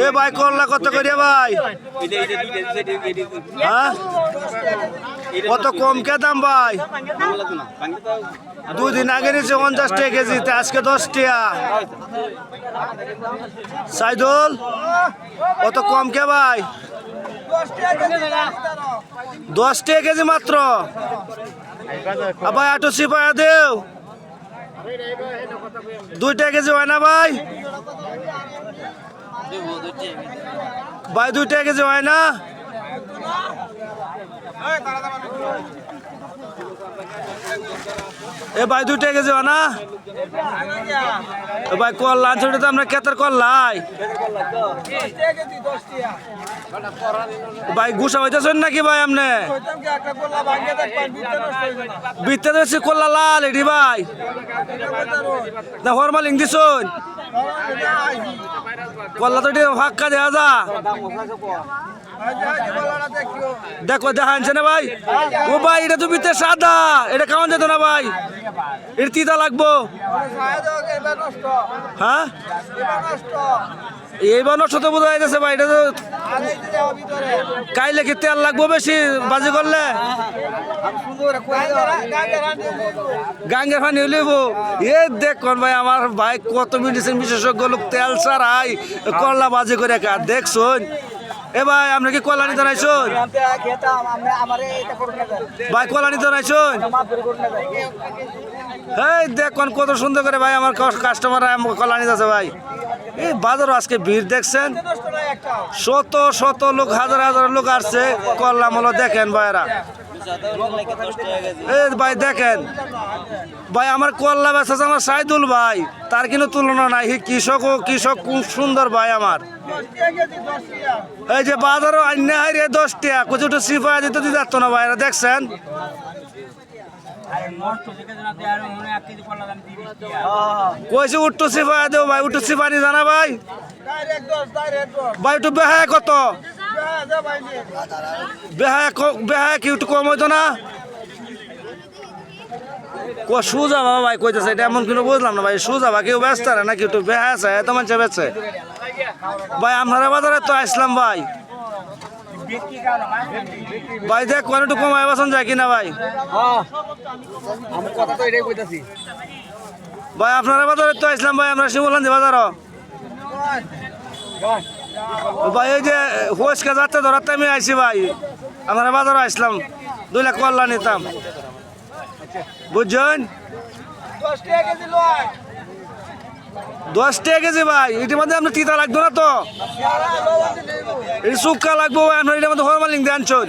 এ ভাই, করলা কত করিয়া ভাই? হ্যাঁ? কত কম কে দাম ভাই? দুই দিন আগে নিচে পঞ্চাশ টাকা কেজি তা আজকে দশ টাকা। সাইদুল, কত কম কে ভাই? দশ কেজি মাত্র। ভাই, আটো সিপায়া দেও। দুই টাকা কেজি হয় না ভাই? ভাই, দুই টাকা কেজি হয় না? এ ভাই, দুই টাকা কেজি হয় না? ভাই কল্লা ছোট তো আমরা কেতার কল্লাই ভাই, গুসা হইতেছেন নাকি ভাই আপনি? বিত্তে কল্লা লাল, এটি ভাই। না ফরমালিং দিছুন? কল্লা তো ফাঁকা দেওয়া যা। দেখো দেখা আনছে না ভাই? ও ভাই এটা তো বিতে সাদা। এটা কেমন যেত না ভাই। এর তিতা লাগবো। হ্যাঁ? এইবার নষ্ট তো বোঝা যাচ্ছে ভাই, এটা তো কাইলে কি তেল লাগবো বেশি বাজি করলে? গাঙ্গের পানি হইলেব এ দেখুন ভাই, আমার ভাই কত মেডিসিন বিশেষজ্ঞ লোক, তেল ছাড়াই করলা বাজি করে খা দেখছুন? এ ভাই, আপনি কি কলা নিতে নাইছুন? ভাই, কলা নিতে নাইছুন? এই দেখুন কত সুন্দর করে ভাই, আমার কাস্টমার কলা নিতে আছে ভাই। এই বাজারও আজকে ভিড় দেখছেন। শত শত লোক, হাজার হাজার লোক আসছে। কল্লা মলো দেখেন ভাইরা এই ভাই দেখেন। ভাই, আমার কল্লা বেচা আমার সাইদুল ভাই। তার কিন্তু তুলনা নাই। হি কৃষক ও কৃষক, খুব সুন্দর ভাই আমার। এই যে বাজারও আন্য রে দশ টাকা। কুচুটো সিফা দিতে দিতে না ভাইরা দেখছেন? কইছে উঠতো সিফা দেও ভাই উঠতো সিফা নি জানা ভাই। ভাই একটু বেহায় কত? বেহায় ক- বেহায় কি একটু কম হইতো না? ক সুজা বাবা ভাই কইতেছে এটা এমন কিন্তু বুঝলাম না ভাই সুজা বা কেউ ব্যস্ত না নাকি? একটু বেহায় আছে এত মানুষ বেচছে ভাই আপনারা বাজারে তো আসলাম ভাই। ভাই দেখ একটু কমায় বাসন যায় কিনা ভাই? ভাই আপনারা বাজারে তো আসলাম ভাই আমরা শিবলান্দি বাজারও। ভাই এই যে হোসকে যাতে ধরাতে আমি আইছি ভাই। আমরা বাজারও আসলাম দুই লাখ কল্লা নিতাম। বুঝছেন? দশ টাকা কেজি ভাই। এটির মধ্যে আপনার তিতা লাগতো না তো? এই সুক্কা লাগবো এখন এটা মধ্যে হরমালিং দেন আনছুন